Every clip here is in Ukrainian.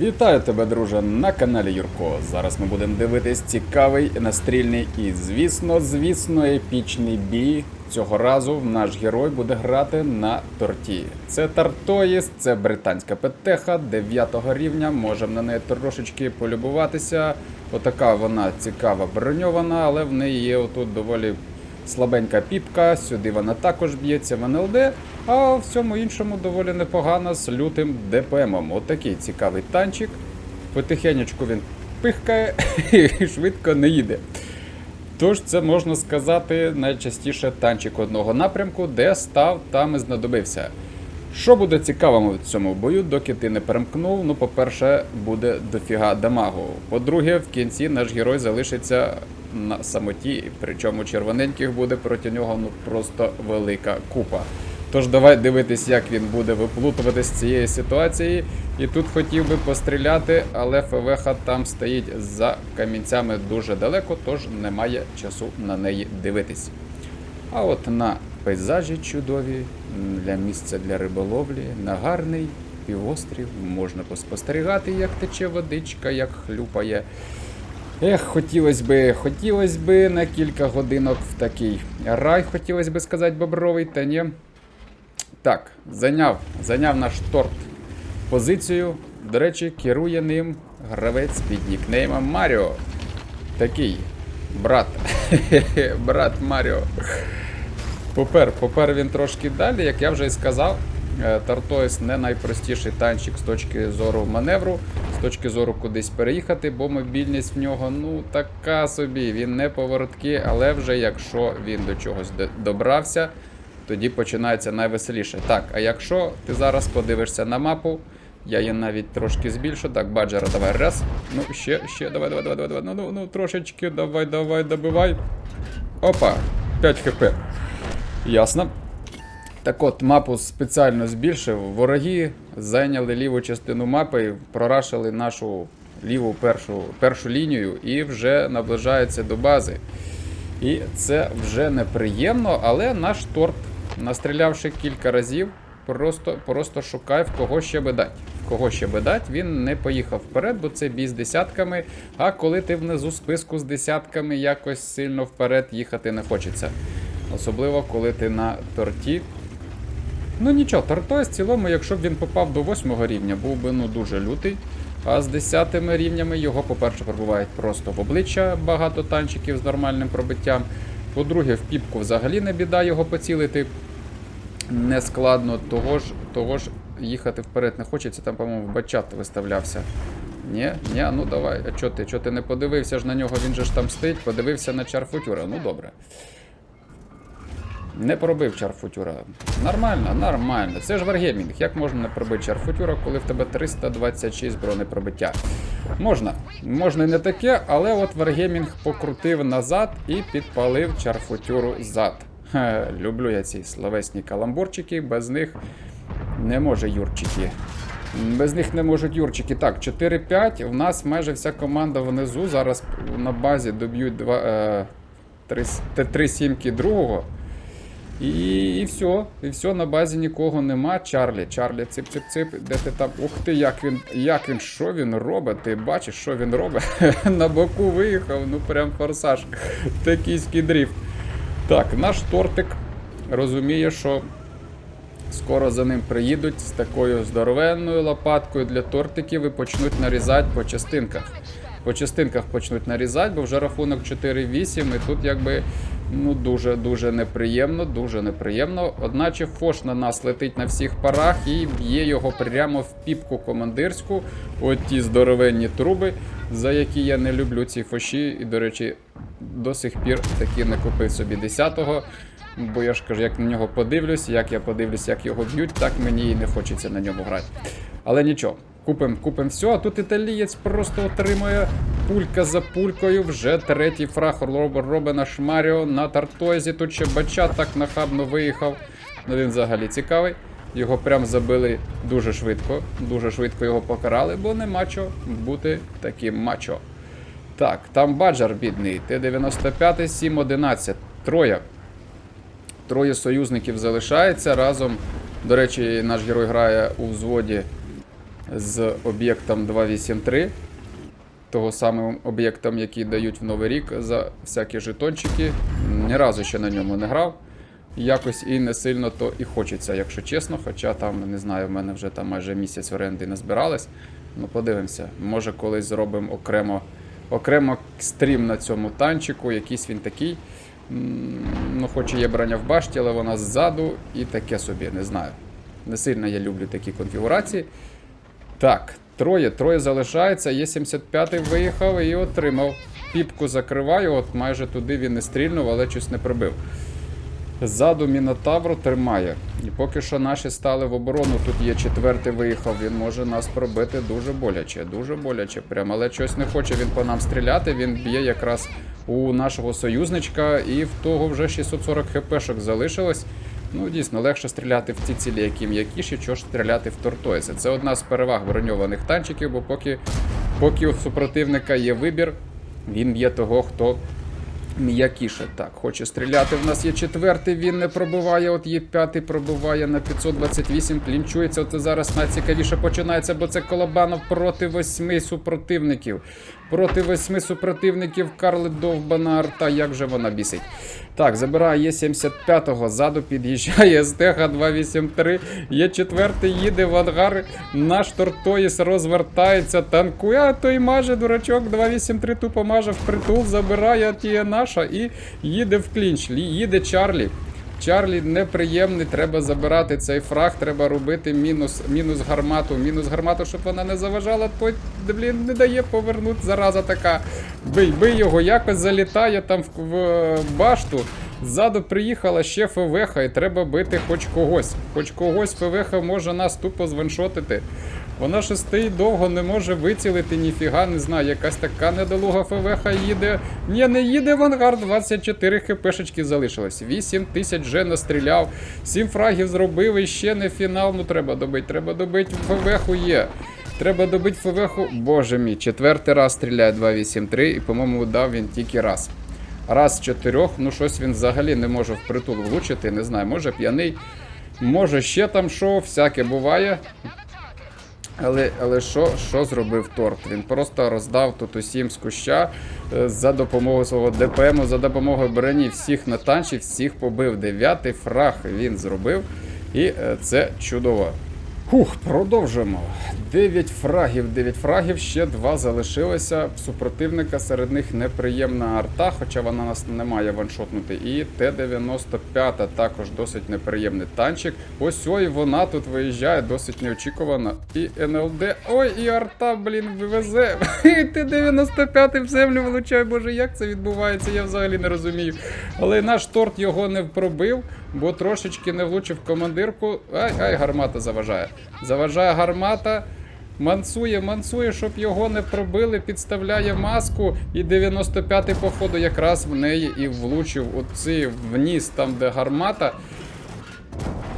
Вітаю тебе, друже, на каналі Юрко. Зараз ми будемо дивитись цікавий настрільний і, звісно, звісно, епічний бій. Цього разу наш герой буде грати на торті. Це Тартоїс, це британська петеха 9 рівня. Можемо на неї трошечки полюбуватися. Отака вона цікава броньована, але в неї є отут доволі слабенька піпка, сюди вона також б'ється в НЛД, а в всьому іншому доволі непогано з лютим ДПМом. Отакий цікавий танчик. Потихенечку він пихкає і швидко не їде. Тож це можна сказати найчастіше танчик одного напрямку, де став, там і знадобився. Що буде цікавим в цьому бою, доки ти не перемкнув? Ну, по-перше, буде дофіга дамагу. По-друге, в кінці наш герой залишиться на самоті, причому червоненьких буде проти нього ну просто велика купа. Тож давай дивитись, як він буде виплутуватись з цієї ситуації. І тут хотів би постріляти, але ФВХ там стоїть за камінцями дуже далеко, тож немає часу на неї дивитись. А от на пейзажі чудові, для місця для риболовлі, на гарний півострів можна поспостерігати, як тече водичка, як хлюпає. Ех, хотілося би, хотілося би на кілька годинок в такий рай, хотілося би сказати, бобровий, та ні. Так, зайняв, зайняв наш торт позицію. До речі, керує ним гравець під нікнеймом Маріо. Такий брат. брат Маріо. Попер, попер він трошки далі, як я вже і сказав. Е, Тартоїс не найпростіший танчик з точки зору маневру, з точки зору кудись переїхати, бо мобільність в нього ну така собі. Він не поворотки, але вже якщо він до чогось добрався, тоді починається найвеселіше. Так, а якщо ти зараз подивишся на мапу, я її навіть трошки збільшу. Так, баджера, давай раз. Ну, ще, ще, давай, давай, давай, давай. Ну, ну, ну, трошечки, давай, давай, добивай. Опа, 5 хп. Ясно. Так от, мапу спеціально збільшив. Вороги зайняли ліву частину мапи, прорашили нашу ліву першу, першу лінію і вже наближаються до бази. І це вже неприємно, але наш торт, настрілявши кілька разів, просто, просто шукає в кого ще би дать. В кого ще би дать, він не поїхав вперед, бо це бій з десятками. А коли ти внизу списку з десятками, якось сильно вперед їхати не хочеться. Особливо, коли ти на торті. Ну нічого, Тартойс в цілому, якщо б він попав до 8 рівня, був би ну дуже лютий. А з 10 рівнями його, по-перше, пробувають просто в обличчя багато танчиків з нормальним пробиттям. По-друге, в піпку взагалі не біда його поцілити. Не складно, того ж, того ж їхати вперед не хочеться, там, по-моєму, бачат виставлявся. Ні, ні, ну давай. А чо ти? Чо ти не подивився ж на нього, він же ж там стоїть, подивився на чарфутюра. Ну добре. Не пробив чарфутюра. Нормально, нормально. Це ж варгеймінг. Як можна не пробити чарфутюра, коли в тебе 326 бронепробиття? Можна. Можна і не таке, але от варгеймінг покрутив назад і підпалив чарфутюру зад. Хе, люблю я ці словесні каламбурчики, без них не може Юрчики. Без них не можуть Юрчики. Так, 4-5. У нас майже вся команда внизу. Зараз на базі доб'ють два, е, сімки другого. І, і все, і все, на базі нікого нема. Чарлі, Чарлі, цип-цип-цип, де ти там? Ух ти, як він, як він, що він робить? Ти бачиш, що він робить? на боку виїхав, ну прям форсаж. Токійський дріфт. Так, наш тортик розуміє, що скоро за ним приїдуть з такою здоровенною лопаткою для тортиків і почнуть нарізати по частинках. По частинках почнуть нарізати, бо вже рахунок 4-8, і тут якби ну дуже дуже неприємно, дуже неприємно. Одначе Фош на нас летить на всіх парах і б'є його прямо в піпку командирську. От ті здоровенні труби, за які я не люблю ці фоші. І, до речі, до сих пір таки не купив собі 10-го. Бо я ж кажу, як на нього подивлюсь, як я подивлюсь, як його б'ють, так мені і не хочеться на ньому грати. Але нічого, купим, купим все. А тут італієць просто отримує пулька за пулькою. Вже третій фраг роб- робить наш Маріо на тартозі. Тут ще бача так нахабно виїхав. Ну він взагалі цікавий. Його прям забили дуже швидко. Дуже швидко його покарали, бо нема чого бути таким мачо. Так, там баджар бідний. Т-95, 7-11. Троє. Троє союзників залишається разом. До речі, наш герой грає у взводі з об'єктом 283 того самим об'єктом, який дають в Новий рік за всякі жетончики. Ні разу ще на ньому не грав. Якось і не сильно то і хочеться, якщо чесно. Хоча там, не знаю, в мене вже там майже місяць оренди не збиралось. Ну, подивимося. Може, колись зробимо окремо, окремо стрім на цьому танчику, якийсь він такий. Ну, хоч і є броня в башті, але вона ззаду і таке собі, не знаю. Не сильно я люблю такі конфігурації. Так, троє, троє залишається. Є 75-й виїхав і отримав. Піпку закриваю, от майже туди він не стрільнув, але щось не пробив. Ззаду Мінотавру тримає. І поки що наші стали в оборону. Тут є четвертий виїхав. Він може нас пробити дуже боляче, дуже боляче. Прям, але щось не хоче він по нам стріляти. Він б'є якраз у нашого союзничка, і в того вже 640 хпшок залишилось. Ну, дійсно, легше стріляти в ті цілі, які м'якіші, чого ж стріляти в Тортоїса. Це одна з переваг броньованих танчиків, бо поки, поки у супротивника є вибір, він б'є того, хто м'якіше. Так, хоче стріляти. В нас є четвертий, він не пробиває. От є п'ятий пробиває на 528, клінчується. От зараз найцікавіше починається, бо це Колобанов проти восьми супротивників. Проти восьми супротивників Карли Довбана арта. Як же вона бісить? Так, забирає Є75-го, ззаду під'їжджає СТХ 283. Є четвертий, їде в ангар. Наш Тортоїс розвертається, танкує, а той маже дурачок 283 тупо маже в притул, забирає тіє наша і їде в клінч. Їде Чарлі. Чарлі неприємний, треба забирати цей фраг, треба робити мінус, мінус гармату, мінус гармату, щоб вона не заважала, то блін, не дає повернути, зараза така. Бий, бий його, якось залітає там в, в башту. Ззаду приїхала ще ФВХ, і треба бити хоч когось. Хоч когось ФВХ може нас тупо званшотити. Вона стоїть довго, не може вицілити, ніфіга, не знаю, якась така недолуга ФВХ їде. Ні, не їде в ангар, 24 хпшечки залишилось. 8 тисяч вже настріляв, 7 фрагів зробив і ще не фінал, ну треба добити, треба добити, ФВХ є. Треба добити ФВХ, боже мій, четвертий раз стріляє 283 і, по-моєму, дав він тільки раз. Раз чотирьох, ну щось він взагалі не може впритул влучити, не знаю, може п'яний, може ще там що, всяке буває. Але, але що, що зробив торт? Він просто роздав тут усім з куща е, за допомогою свого ДПМу, за допомогою броні всіх на танчі, всіх побив. Дев'ятий фраг він зробив. І е, це чудово. Хух, продовжуємо. 9 фрагів, 9 фрагів, ще два залишилося. В супротивника серед них неприємна арта, хоча вона нас не має ваншотнути. І Т-95 також досить неприємний танчик. Ось ой, вона тут виїжджає досить неочікувано. І НЛД. Ой, і арта, блін, вивезе. Т-95 в землю влучає. Боже, як це відбувається, я взагалі не розумію. Але наш торт його не пробив, бо трошечки не влучив командирку. Ай, ай, гармата заважає. Заважає гармата. Мансує, мансує, щоб його не пробили, підставляє маску, і 95-й, походу, якраз в неї і влучив оці вніс, там, де гармата.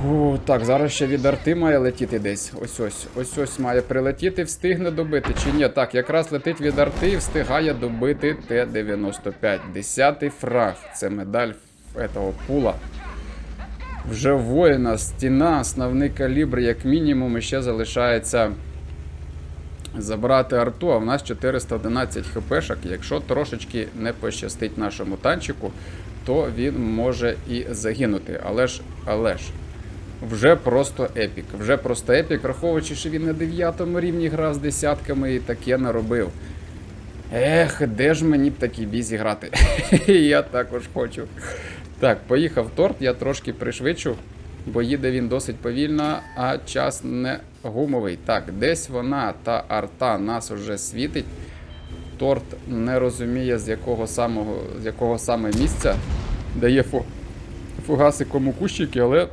О, так, зараз ще від арти має летіти десь. Ось ось, ось ось має прилетіти, встигне добити. Чи ні? Так, якраз летить від арти і встигає добити Т-95. Десятий фраг. Це медаль этого пула. Вже воїна, стіна, основний калібр, як мінімум, і ще залишається забрати арту, а в нас 411 хпшок. Якщо трошечки не пощастить нашому танчику, то він може і загинути. Але ж, але ж, вже просто епік. Вже просто епік, враховуючи, що він на 9 рівні грав з десятками і таке наробив. Ех, де ж мені б такий бій зіграти? я також хочу. Так, поїхав торт, я трошки пришвидшу, бо їде він досить повільно, а час не гумовий. Так, десь вона, та арта, нас уже світить. Торт не розуміє, з якого самого, з якого саме місця дає фу, фугаси кому кущики, але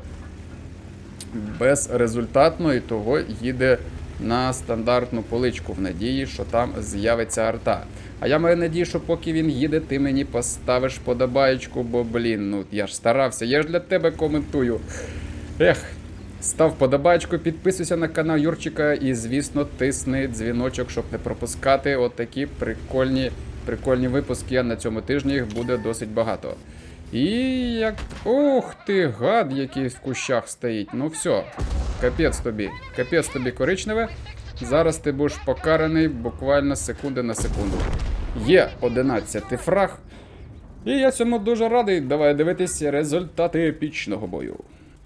безрезультатно і того їде на стандартну поличку в надії, що там з'явиться арта. А я маю надію, що поки він їде, ти мені поставиш подобаєчку, бо блін, ну я ж старався, я ж для тебе коментую. Ех, став подобаєчку, підписуйся на канал Юрчика і, звісно, тисни дзвіночок, щоб не пропускати отакі прикольні, прикольні випуски. На цьому тижні їх буде досить багато. І як. Ух ти, гад, який в кущах стоїть. Ну все, капець тобі. Капець тобі коричневе. Зараз ти будеш покараний буквально секунди на секунду. Є 11 фраг. І я цьому дуже радий. Давай дивитися результати епічного бою.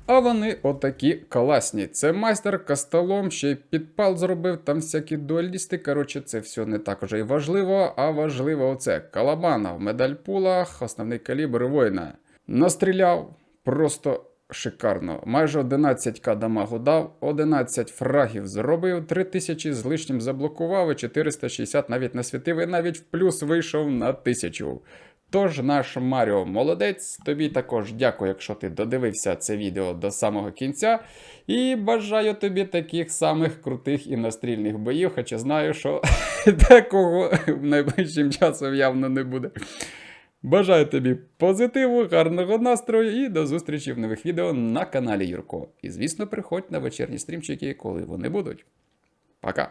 А вони отакі класні. Це майстер кастолом, ще й підпал зробив, там всякі дуалісти. Коротше, це все не так уже і важливо, а важливо оце. Калабана в медаль пулах, основний калібр воїна. Настріляв просто шикарно. Майже 11к дамагу дав, 11 фрагів зробив, 3000 з лишнім заблокував і 460 навіть насвітив, і навіть в плюс вийшов на 1000. Тож наш Маріо молодець. Тобі також дякую, якщо ти додивився це відео до самого кінця. І бажаю тобі таких самих крутих і настрільних боїв, хоча знаю, що такого найближчим часом явно не буде. Бажаю тобі позитиву, гарного настрою і до зустрічі в нових відео на каналі Юрко. І звісно, приходь на вечірні стрімчики, коли вони будуть. Пока!